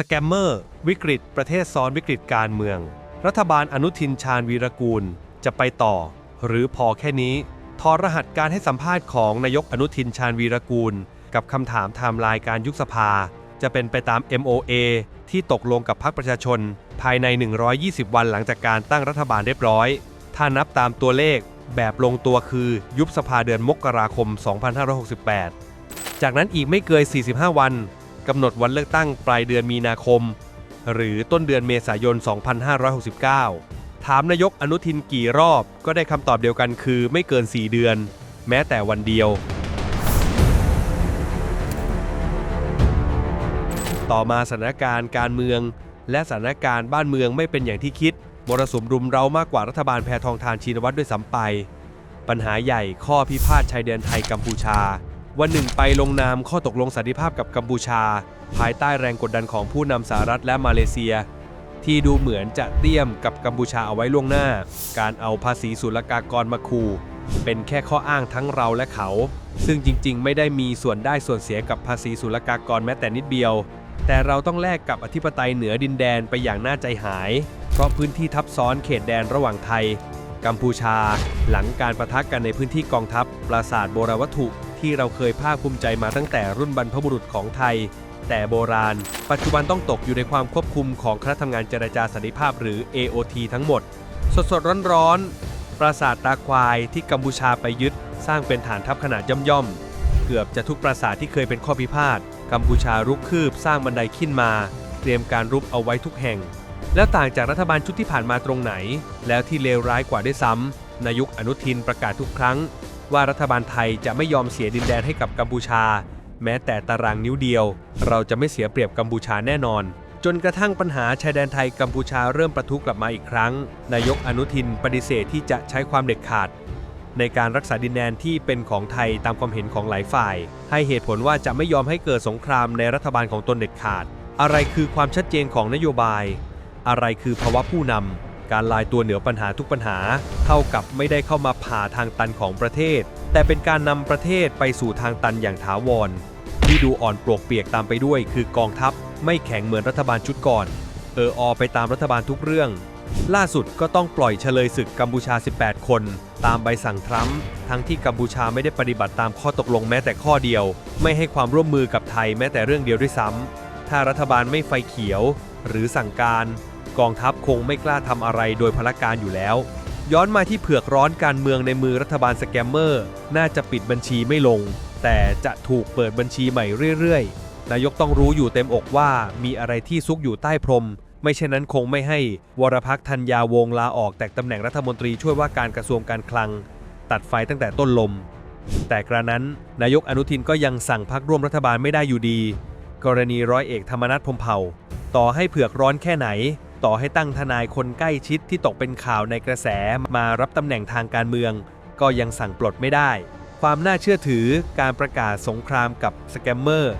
สแกมเมอร์ วิกฤต ประเทศซ้อนวิกฤตการเมือง รัฐบาลอนุทินชาญวีรกูล จะไปต่อ หรือพอแค่นี้ทอรหัสการให้สัมภาษณ์ของนายกอนุทินชาญวีรกูล กับคำถามไทม์ไลน์การยุบสภา จะเป็นไปตาม MOA ที่ตกลงกับพรรคประชาชน ภายใน 120 วันหลังจากการตั้งรัฐบาลเรียบร้อย ถ้านับตามตัวเลขแบบลงตัวคือยุบสภาเดือนมกราคม 2568 จากนั้นอีกไม่เกิน45 วัน กำหนดวันเลือกตั้งปลายเดือนมีนาคม หรือต้นเดือนเมษายน 2569 ถามนายกอนุทินกี่รอบก็ได้คำตอบเดียวกันคือไม่เกิน 4 เดือน แม้แต่วันเดียว ต่อมาสถานการณ์การเมือง และสถานการณ์บ้านเมืองไม่เป็นอย่างที่คิดมรสุมรุมเร้ามากกว่ารัฐบาลแพทองทานชินวัตรด้วยซ้ำไป ปัญหาใหญ่ข้อพิพาทชายแดนไทยกัมพูชา วันหนึ่งไปลงนามข้อตกลงสันติภาพกับกัมพูชา ภายใต้แรงกดดันของผู้นำสหรัฐและมาเลเซีย ที่ดูเหมือนจะเตรียมกับกัมพูชาเอาไว้ล่วงหน้า การเอาภาษีศุลกากรมาคูเป็นแค่ข้ออ้างทั้งเราและเขา ซึ่งจริงๆ ไม่ได้มีส่วนได้ส่วนเสียกับภาษีศุลกากรแม้แต่นิดเดียว แต่เราต้องแลกกับอธิปไตยเหนือดินแดนไปอย่างน่าใจหาย เพราะพื้นที่ทับซ้อนเขตแดนระหว่างไทย กัมพูชา หลังการประทะกกันในพื้นที่กองทัพปราสาทโบราณวัตถุ ที่เราเคยภาคภูมิใจมาตั้งแต่รุ่นบรรพบุรุษของไทย แต่โบราณ ปัจจุบันต้องตกอยู่ในความควบคุมของคณะทำงานเจรจาสันติภาพหรือ AOT ทั้งหมด สดๆร้อนๆปราสาทตาควายที่กัมพูชาไปยึด สร้างเป็นฐานทัพขนาดย่อมๆเกือบจะทุกปราสาทที่เคยเป็นข้อพิพาทกัมพูชารุกคืบสร้างบันไดขึ้นมา เตรียมการรุกเอาไว้ทุกแห่ง แล้วต่างจากรัฐบาลชุดที่ผ่านมาตรงไหน แล้วที่เลวร้ายกว่าด้วยซ้ำนายุคอนุทินประกาศทุกครั้ง ว่ารัฐบาลไทยจะไม่ยอมเสียดินแดนให้กับกัมพูชา แม้แต่ตารางนิ้วเดียว เราจะไม่เสียเปรียบกัมพูชาแน่นอน จนกระทั่งปัญหาชายแดนไทยกัมพูชาเริ่มประทุกลับมาอีกครั้ง นายกอนุทินปฏิเสธที่จะใช้ความเด็ดขาด ในการรักษาดินแดนที่เป็นของไทยตามความเห็นของหลายฝ่าย ให้เหตุผลว่าจะไม่ยอมให้เกิดสงครามในรัฐบาลของตนเด็ดขาด อะไรคือความชัดเจนของนโยบาย อะไรคือภาวะผู้นำ การลายตัวเหนือปัญหาทุกปัญหา เท่ากับไม่ได้เข้ามาผ่าทางตันของประเทศ แต่เป็นการนำประเทศไปสู่ทางตันอย่างถาวร ที่ดูอ่อนปลวกเปียกตามไปด้วย คือกองทัพไม่แข็งเหมือนรัฐบาลชุดก่อน เอออไปตามรัฐบาลทุกเรื่อง ล่าสุดก็ต้องปล่อยเฉลยศึกกัมพูชา 18 คน ตามใบสั่งทรัมป์ทั้งที่กัมพูชาไม่ได้ปฏิบัติตามข้อตกลงแม้แต่ข้อเดียว ไม่ให้ความร่วมมือกับไทยแม้แต่เรื่องเดียวด้วยซ้ำถ้ารัฐบาลไม่ไฟเขียว หรือสั่งการ กองทัพคงไม่กล้าทำอะไรโดยพละการอยู่แล้ว ย้อนมาที่เผือกร้อนการเมืองในมือรัฐบาลสแกมเมอร์ น่าจะปิดบัญชีไม่ลง แต่จะถูกเปิดบัญชีใหม่เรื่อยๆ นายกต้องรู้อยู่เต็มอกว่ามีอะไรที่ซุกอยู่ใต้พรม ไม่เช่นนั้นคงไม่ให้วรพักธัญญาวงลาออกแต่ตำแหน่งรัฐมนตรีช่วยว่าการกระทรวงการคลัง ตัดไฟตั้งแต่ต้นลม แต่กระนั้นนายกอนุทินก็ยังสั่งพักร่วมรัฐบาลไม่ได้อยู่ดี กรณีร้อยเอกธรรมนัฐพมเผ่า ต่อให้เผือกร้อนแค่ไหน ต่อให้ตั้งทนายคนใกล้ชิดที่ตกเป็นข่าวในกระแสมารับตำแหน่งทางการเมือง ก็ยังสั่งปลดไม่ได้ ความน่าเชื่อถือการประกาศสงครามกับสแกมเมอร์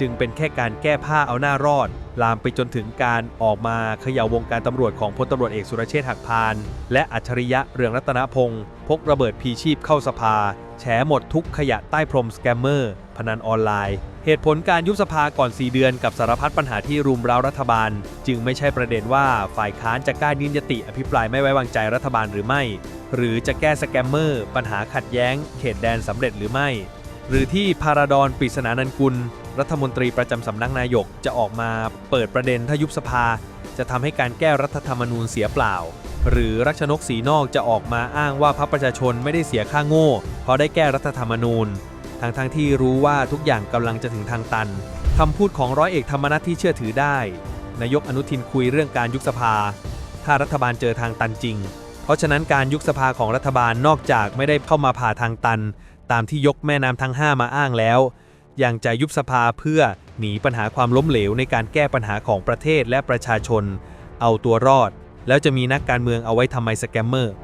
จึงเป็นแค่การแก้ผ้าเอาหน้ารอด ลามไปจนถึงการออกมาเขย่าวงการตำรวจของพลตำรวจเอกสุรเชษฐ์หักพาน และอัจฉริยะเรืองรัตนพงศ์พกระเบิดพีชีพเข้าสภา แฉหมดทุกขยะใต้พรมสแกมเมอร์ พนันออนไลน์ เหตุผลการยุบสภาก่อน 4 เดือนกับสารพัดปัญหาที่รุมเร้ารัฐบาล จึงไม่ใช่ประเด็นว่าฝ่ายค้านจะกล้ายื่นยติอภิปรายไม่ไว้วางใจรัฐบาลหรือไม่ หรือจะแก้สแกมเมอร์ ปัญหาขัดแย้ง เขตแดนสำเร็จหรือไม่หรือที่พาราดอนปริศนานันกุล รัฐมนตรีประจำสำนักนายกจะออกมาเปิดประเด็นถ้ายุบสภา จะทำให้การแก้รัฐธรรมนูญเสียเปล่า หรือรัชนกสีนอกจะออกมาอ้างว่าพรรคประชาชนไม่ได้เสียค่าโง่ เพราะได้แก้รัฐธรรมนูญทั้งทั้งๆที่รู้ว่าทุกอย่างกำลังจะถึงทางตันคำพูดของร้อยเอกธรรมนัฐที่เชื่อถือได้ นายกอนุทินคุยเรื่องการยุบสภา ถ้ารัฐบาลเจอทางตันจริง เพราะฉะนั้นการยุบสภาของรัฐบาลนอกจากไม่ได้เข้ามาผ่าทางตัน ตามที่ยกแม่น้ำทั้ง 5 มาอ้างแล้ว ยังจะยุบสภาเพื่อหนีปัญหาความล้มเหลวในการแก้ปัญหาของประเทศและประชาชน เอาตัวรอด แล้วจะมีนักการเมืองเอาไว้ทำไมสแกมเมอร์